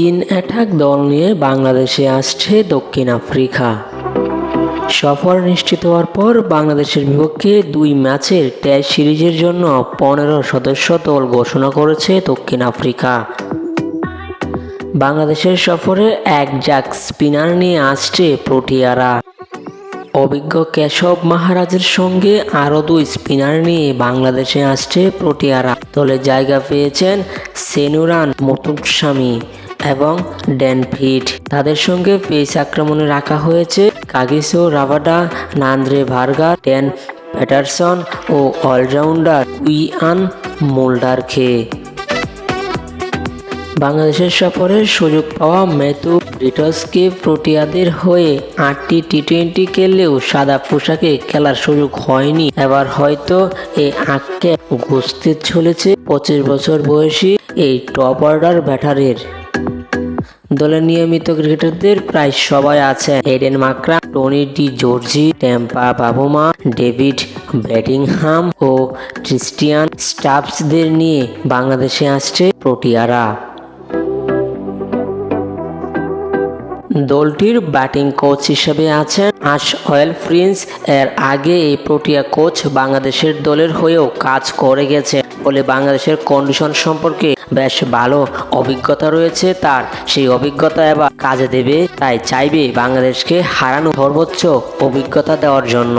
তিন অ্যাটাক দল নিয়ে বাংলাদেশে আসছে দক্ষিণ আফ্রিকা। সফর নিশ্চিত হওয়ার পর বাংলাদেশের বিপক্ষে দুই ম্যাচের টেস্ট সিরিজের জন্য পনেরো সদস্য দল ঘোষণা করেছে দক্ষিণ আফ্রিকা। বাংলাদেশের সফরে এক জাক স্পিনার নিয়ে আসছে প্রোটিয়ারা। অভিজ্ঞ কেশব মহারাজের সঙ্গে আরও দুই স্পিনার নিয়ে বাংলাদেশে আসছে প্রোটিয়ারা। দলে জায়গা পেয়েছেন সেনুরান মতুস্বামী এবং ড্যানফিট তাদের সঙ্গে পেস আক্রমণে রাখা হয়েছে কাগিসো রাবাডা নান্দ্রে ভার্গা, ড্যান প্যাটারসন ও অলরাউন্ডার উইয়ান মোল্ডারকে। বাংলাদেশের সফরের সুযোগ পাওয়া মেতু ব্রিটসকে প্রোটিয়াদের হয়ে আটটি টি টোয়েন্টি খেললেও সাদা পোশাকে খেলার সুযোগ হয়নি। এবার হয়তো এই আঁককে ঘুষতে চলেছে পঁচিশ বছর বয়সী এই টপ অর্ডার ব্যাটারের। দলের নিয়মিত ক্রিকেটারদের প্রায় সবাই আছে। Aiden Markram Tony de Zorzi Temba Bavuma David Bedingham ও ক্রিস্টিয়ান স্টাফসদের নিয়ে বাংলাদেশে আসছে প্রোটিয়ারা। দলটির ব্যাটিং কোচ হিসেবে আছেন আশ অয়েল প্রিন্স। এর আগে এই প্রোটিয়া কোচ বাংলাদেশের দলের হয়েও কাজ করে গেছে। বলে বাংলাদেশের কন্ডিশন সম্পর্কে বেশ ভালো অভিজ্ঞতা রয়েছে তার। সেই অভিজ্ঞতা এবার কাজে দেবে, তাই চাইবে বাংলাদেশকে হারানো সর্বোচ্চ অভিজ্ঞতা দেওয়ার জন্য।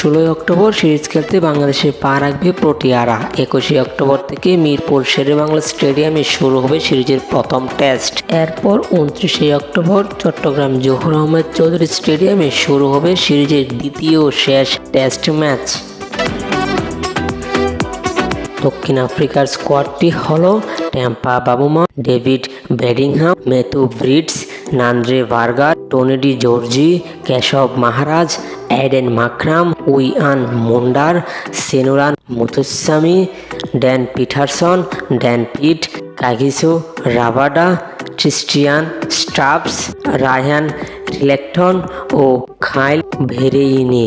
ষোলোই অক্টোবর সিরিজ খেলতে বাংলাদেশে পা রাখবে প্রোটিয়ারা। একুশে অক্টোবর থেকে মিরপুর শেরেবাংলা স্টেডিয়ামে শুরু হবে সিরিজের প্রথম টেস্ট। এরপর উনত্রিশে অক্টোবর চট্টগ্রাম জহুর আহমেদ চৌধুরী স্টেডিয়ামে শুরু হবে সিরিজের দ্বিতীয় শেষ টেস্ট ম্যাচ। দক্ষিণ আফ্রিকার স্কোয়াডটি হল Temba Bavuma, David Bedingham Matthew Breetzke Nandre Burger, Tony de Zorzi, Keshav Maharaj, Aiden Markram, Wiaan Mulder, Senuran Muthusamy Dane Paterson, Dane Piedt, Kagiso Rabada Christiaan Stubbs Ryan Rickelton ও Kyle ভেরেইনি।